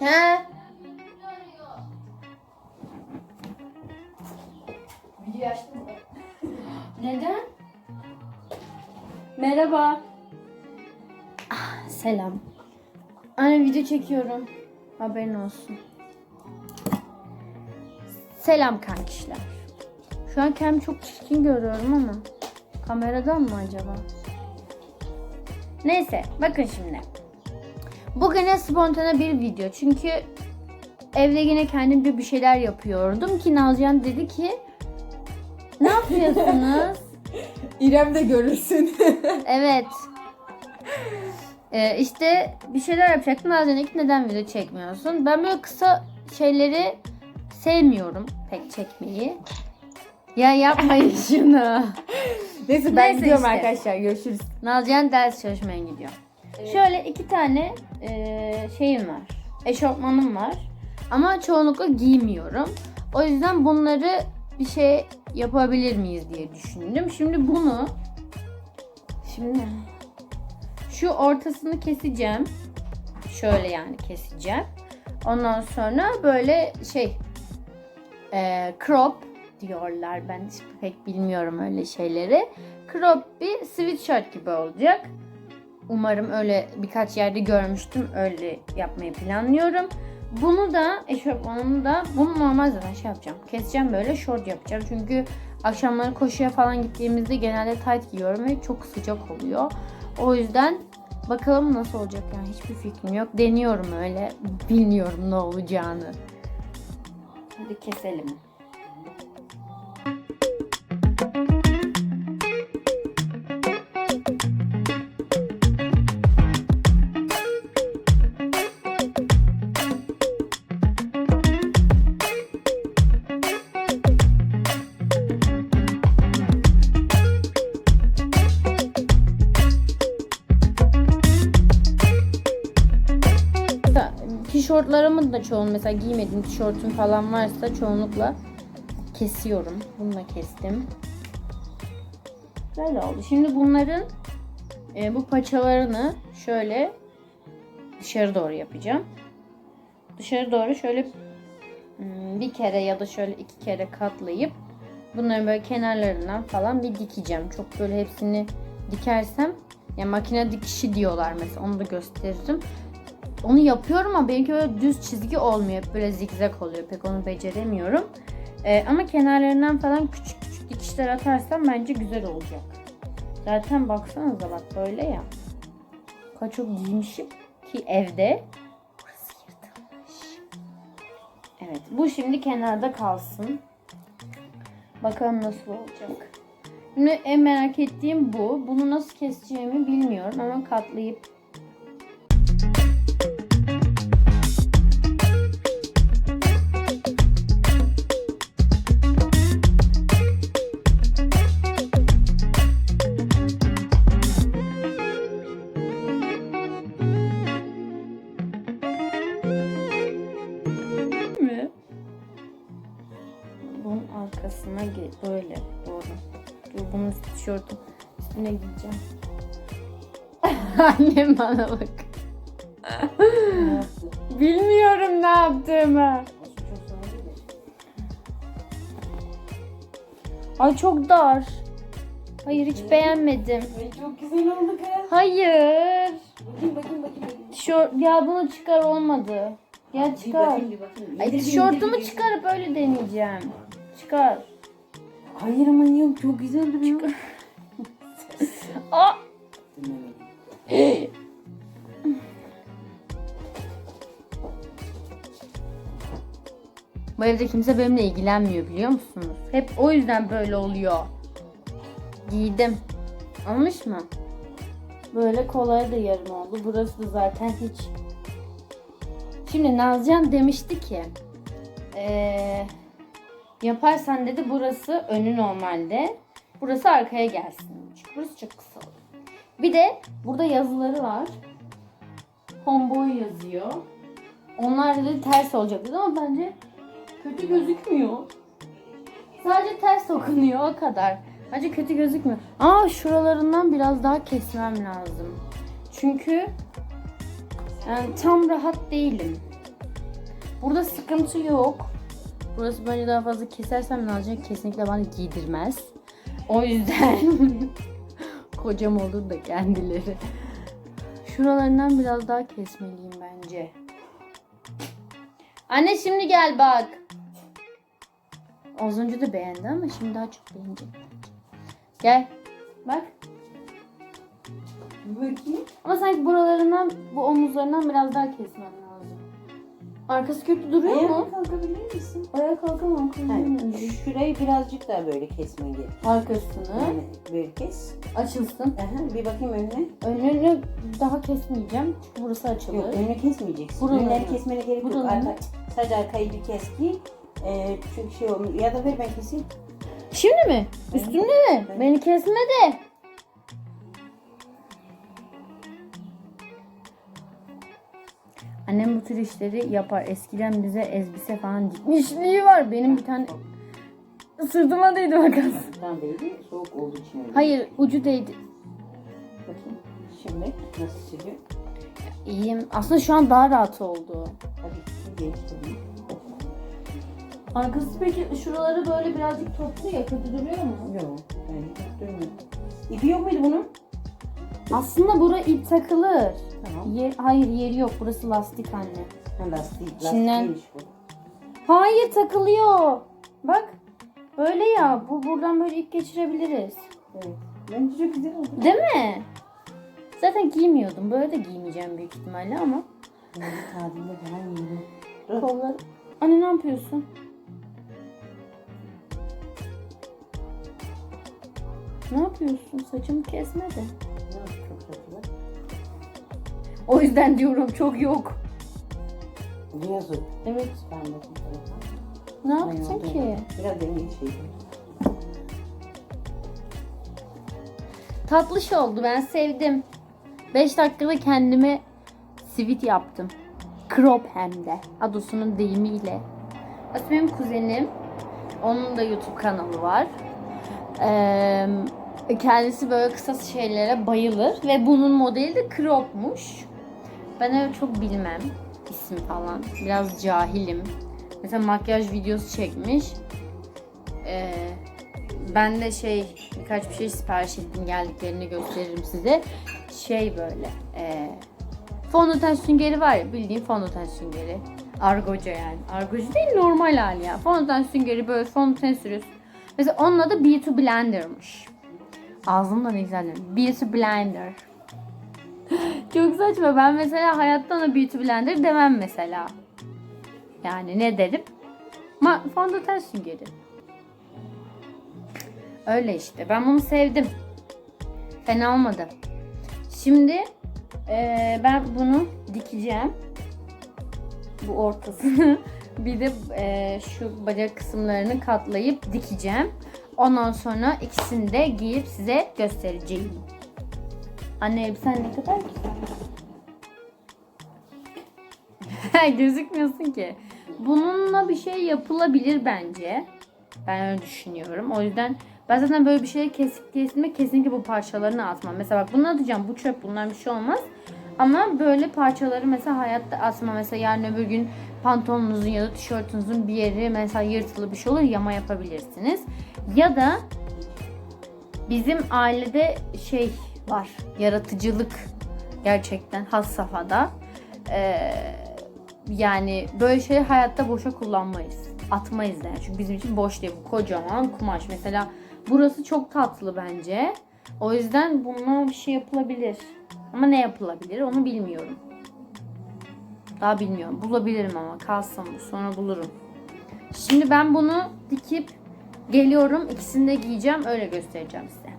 He? Video açtın mı? Neden? Merhaba. Ah, selam. Anne video çekiyorum. Haberin olsun. Selam kankişler. Şu an kendimi çok çirkin görüyorum ama kameradan mı acaba? Neyse bakın şimdi. Bugüne spontane bir video. Çünkü evde yine kendimce bir şeyler yapıyordum ki Nazcan dedi ki ne yapıyorsunuz? İrem de görürsün. Evet. Ee, işte bir şeyler yapacaktım. Az önceki neden video çekmiyorsun? Ben böyle kısa şeyleri sevmiyorum pek çekmeyi. Ya yapmayın şunu. Neyse ben Neyse gidiyorum işte. arkadaşlar. Görüşürüz. Nazcan ders çalışmaya gidiyor. Şöyle iki tane e, şeyim var. Eşofmanım var. Ama çoğunlukla giymiyorum. O yüzden bunları bir şey yapabilir miyiz diye düşündüm. Şimdi bunu şimdi şu ortasını keseceğim. Şöyle yani keseceğim. Ondan sonra böyle şey e, crop diyorlar. Ben hiç pek bilmiyorum öyle şeyleri. Crop bir sweatshirt gibi olacak. Umarım öyle birkaç yerde görmüştüm. Öyle yapmayı planlıyorum. Bunu da eşofmanımı da bunu normal zaten şey yapacağım. Keseceğim böyle short yapacağım. Çünkü akşamları koşuya falan gittiğimizde genelde tight giyiyorum ve çok sıcak oluyor. O yüzden bakalım nasıl olacak yani hiçbir fikrim yok. Deniyorum öyle. Bilmiyorum ne olacağını. Hadi keselim. Da çoğun mesela giymediğim tişörtüm falan varsa çoğunlukla kesiyorum. Bunu da kestim. Böyle oldu. Şimdi bunların e, bu paçalarını şöyle dışarı doğru yapacağım. Dışarı doğru şöyle hmm, bir kere ya da şöyle iki kere katlayıp bunların böyle kenarlarından falan bir dikeceğim. Çok böyle hepsini dikersem ya makine dikişi diyorlar mesela onu da gösteririm. Onu yapıyorum ama benimki böyle düz çizgi olmuyor. Hep böyle zigzag oluyor. Pek onu beceremiyorum. Ee, ama kenarlarından falan küçük küçük dikişler atarsam bence güzel olacak. Zaten baksanıza bak böyle ya. Kadar çok giymişim ki evde. Evet bu şimdi kenarda kalsın. Bakalım nasıl olacak. Şimdi en merak ettiğim bu. Bunu nasıl keseceğimi bilmiyorum ama katlayıp arkasına böyle doğru. Dur bunun tişörtü üstüne giyeceğim. Annem bana bak. Bilmiyorum ne yaptığımı. Ay çok dar. Hayır hiç beğenmedim. Ay çok güzel oldu kız. Hayır. Bakayım bakayım bakayım. Tişört ya bunu çıkar olmadı. Gel Bir çıkar. Ay tişörtümü çıkarıp öyle deneyeceğim. Çıkar. Hayır yok çok güzel duruyor. Aa! Bu evde kimse benimle ilgilenmiyor biliyor musunuz? Hep o yüzden böyle oluyor. Giydim. Olmuş mu? Böyle kolay da yarım oldu. Burası da zaten hiç... Şimdi Nazcan demişti ki... eee, yaparsan dedi burası önü normalde. Burası arkaya gelsin. Çünkü burası çok kısa. Bir de burada yazıları var. Homeboy yazıyor. Onlar dedi ters olacak dedi ama bence kötü gözükmüyor. Sadece ters okunuyor o kadar. Bence kötü gözükmüyor. Aa şuralarından biraz daha kesmem lazım. Çünkü yani tam rahat değilim. Burada sıkıntı yok. Burası bence daha fazla kesersem Nazcan kesinlikle bana giydirmez. O yüzden kocam olur da kendileri. Şuralarından biraz daha kesmeliyim bence. Anne şimdi gel bak. Az önce de beğendi ama şimdi daha çok beğenecek. Gel. Bak. Bakayım. Ama sanki buralarından, bu omuzlarından biraz daha kesmem lazım. Arkası kötü duruyor mu? Ayağa kalkabilir misin? Ayağa kalkamam. Kalkamam. Şurayı birazcık daha böyle kesmen gerek. Arkasını Yani böyle kes. açılsın. Aha, bir bakayım önüne. Önünü daha kesmeyeceğim çünkü burası açılır. Yok önünü kesmeyeceksin. Buraları. Önleri kesmene gerek yok. Arka, sadece arkayı bir kes ki. E, çünkü şey olmuş. Ya da ver ben keseyim. Şimdi mi? Üstünde mi? Beni kesmedi. Annem bu tür işleri yapar. Eskiden bize ezbise falan dikmişliği var. Benim bir tane sırtıma değdi makas. Tam değildi. Soğuk olduğu için öyle. Hayır ucu değdi. Bakayım. Şimdi nasıl siliyor? İyiyim. Aslında şu an daha rahat oldu. Hadi değiştirelim. Arkası peki şuraları böyle birazcık toplu ya kötü duruyor mu? Yok. Ben durmuyor. İpi yok muydu bunun? Aslında bura ip takılır. Tamam. Yer, hayır yeri yok. Burası lastik anne. Ha, lastik. İçinden- Lastiğiymiş bu. Hayır takılıyor. Bak. Böyle ya. Bu buradan böyle ip geçirebiliriz. Evet. Bence çok güzel oldu. Değil mi? Zaten giymiyordum. Böyle de giymeyeceğim büyük ihtimalle ama. Tadilde falan yiyelim. Dur. Kolları... Anne ne yapıyorsun? Ne yapıyorsun? Saçımı kesmedi. O yüzden diyorum çok yok. O. Evet. Ben tarafa. Ne yapacaksın ki? Biraz demin şey. Tatlış oldu. Ben sevdim. 5 dakikada kendime sivit yaptım. Crop hem de. Adosu'nun deyimiyle. Aslında benim kuzenim. Onun da YouTube kanalı var. Ee, kendisi böyle kısa şeylere bayılır. Ve bunun modeli de cropmuş. Ben öyle çok bilmem isim falan. Biraz cahilim. Mesela makyaj videosu çekmiş. Ee, ben de şey birkaç bir şey sipariş ettim geldiklerini gösteririm size. Şey böyle e, fondöten süngeri var ya bildiğin fondöten süngeri. Argoca yani. Argoca değil normal hali ya. Fondöten süngeri böyle fondöten sürüyorsun. Mesela onun adı Beauty Blender'mış. Ağzımda ne güzel. Beauty Blender. Çok saçma. Ben mesela hayatta ona Beauty Blender demem mesela. Yani ne derim? Ma fondöten süngeri. Öyle işte. Ben bunu sevdim. Fena olmadı. Şimdi eee, ben bunu dikeceğim. Bu ortasını. Bir de eee, şu bacak kısımlarını katlayıp dikeceğim. Ondan sonra ikisini de giyip size göstereceğim. Anne elbisen ne kadar güzel. Gözükmüyorsun ki. Bununla bir şey yapılabilir bence. Ben öyle düşünüyorum. O yüzden ben zaten böyle bir şeyleri kesik kesinlikle kesinlikle bu parçalarını atmam. Mesela bak bunu atacağım. Bu çöp. Bunlar bir şey olmaz. Ama böyle parçaları mesela hayatta atma. Mesela yarın öbür gün pantolonunuzun ya da tişörtünüzün bir yeri mesela yırtılı bir şey olur yama yapabilirsiniz. Ya da bizim ailede şey var. Yaratıcılık gerçekten has safhada. Ee, yani böyle şeyleri hayatta boşa kullanmayız. Atmayız yani. Çünkü bizim için boş değil. Bu kocaman kumaş. Mesela burası çok tatlı bence. O yüzden bununla bir şey yapılabilir. Ama ne yapılabilir onu bilmiyorum. Daha bilmiyorum. Bulabilirim ama kalsın bu. Sonra bulurum. Şimdi ben bunu dikip geliyorum. İkisini de giyeceğim. Öyle göstereceğim size.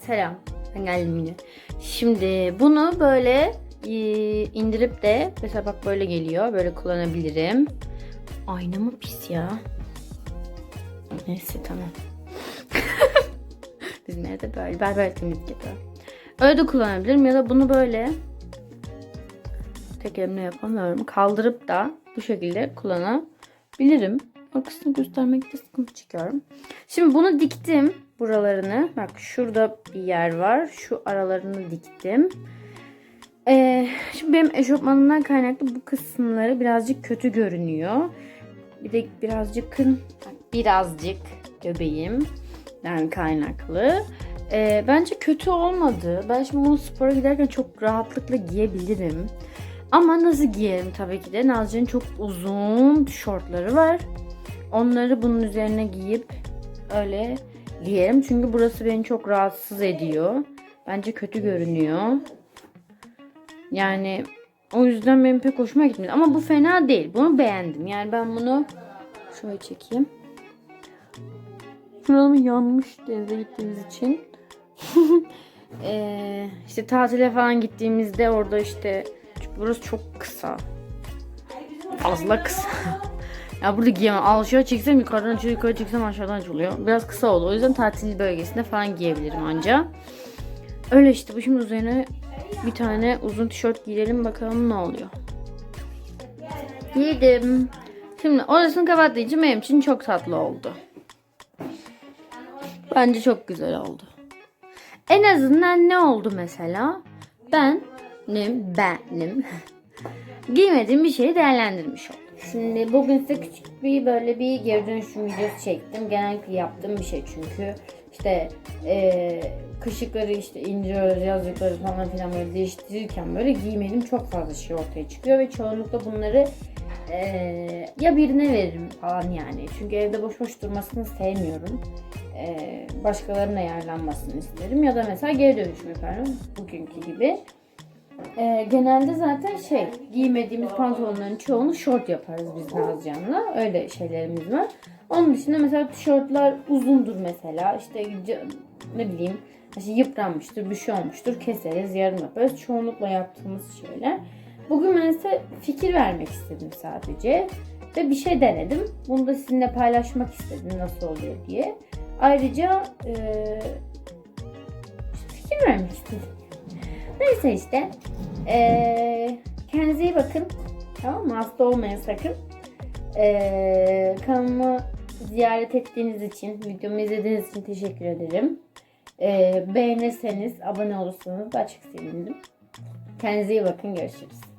Selam. Ben geldim yine. Şimdi bunu böyle e, indirip de mesela bak böyle geliyor. Böyle kullanabilirim. Ayna mı pis ya? Neyse tamam. Bizim evde böyle. Böyle temizlik yapıyorum. Öyle de kullanabilirim ya da bunu böyle tek elimle yapamıyorum. Kaldırıp da bu şekilde kullanabilirim. Arkasını göstermekte sıkıntı çekiyorum. Şimdi bunu diktim buralarını. Bak şurada bir yer var. Şu aralarını diktim. Ee, şimdi benim eşofmanımdan kaynaklı bu kısımları birazcık kötü görünüyor. Bir de birazcık birazcık göbeğimden kaynaklı. Ee, bence kötü olmadı. Ben şimdi bunu spora giderken çok rahatlıkla giyebilirim. Ama nasıl giyerim tabii ki de. Nazlı'nın çok uzun şortları var. Onları bunun üzerine giyip öyle giyerim. Çünkü burası beni çok rahatsız ediyor. Bence kötü görünüyor. Yani o yüzden benim pek hoşuma gitmedi. Ama bu fena değil. Bunu beğendim. Yani ben bunu şöyle çekeyim. Şuram yanmış denize gittiğimiz için. Ee, işte tatile falan gittiğimizde orada işte burası çok kısa. Fazla kısa. ya burada giyemem. Aşağı çeksem yukarıdan açılıyor, yukarı çeksem aşağıdan açılıyor. Biraz kısa oldu. O yüzden tatil bölgesinde falan giyebilirim anca. Öyle işte bu şimdi üzerine bir tane uzun tişört giyelim bakalım ne oluyor. Giydim. Şimdi orasını kapattığı için benim için çok tatlı oldu. Bence çok güzel oldu. En azından ne oldu mesela? Benim, benim giymediğim bir şeyi değerlendirmiş oldum. Şimdi bugün size küçük bir böyle bir geri dönüşüm videosu çektim. Genellikle yaptığım bir şey çünkü işte eee kışıkları işte indiriyoruz, yazlıkları falan filan böyle değiştirirken böyle giymediğim çok fazla şey ortaya çıkıyor ve çoğunlukla bunları eee, ya birine veririm falan yani. Çünkü evde boş boş durmasını sevmiyorum. Eee başkalarına yararlanmasını isterim ya da mesela geri dönüşüm yaparım bugünkü gibi. Eee, genelde zaten şey giymediğimiz pantolonların çoğunu short yaparız biz Nazcan'la. Öyle şeylerimiz var. Onun dışında mesela tişörtler uzundur mesela. İşte ne bileyim işte yıpranmıştır, bir şey olmuştur. Keseriz, yarım yaparız. Çoğunlukla yaptığımız şeyler. Bugün ben size fikir vermek istedim sadece. Ve bir şey denedim. Bunu da sizinle paylaşmak istedim nasıl oluyor diye. Ayrıca işte fikir vermek istedim. Neyse işte. Eee kendinize iyi bakın. Tamam mı? Hasta olmayın sakın. Eee kanalımı ziyaret ettiğiniz için, videomu izlediğiniz için teşekkür ederim. Eee beğenirseniz, abone olursanız daha çok sevinirim. Kendinize iyi bakın. Görüşürüz.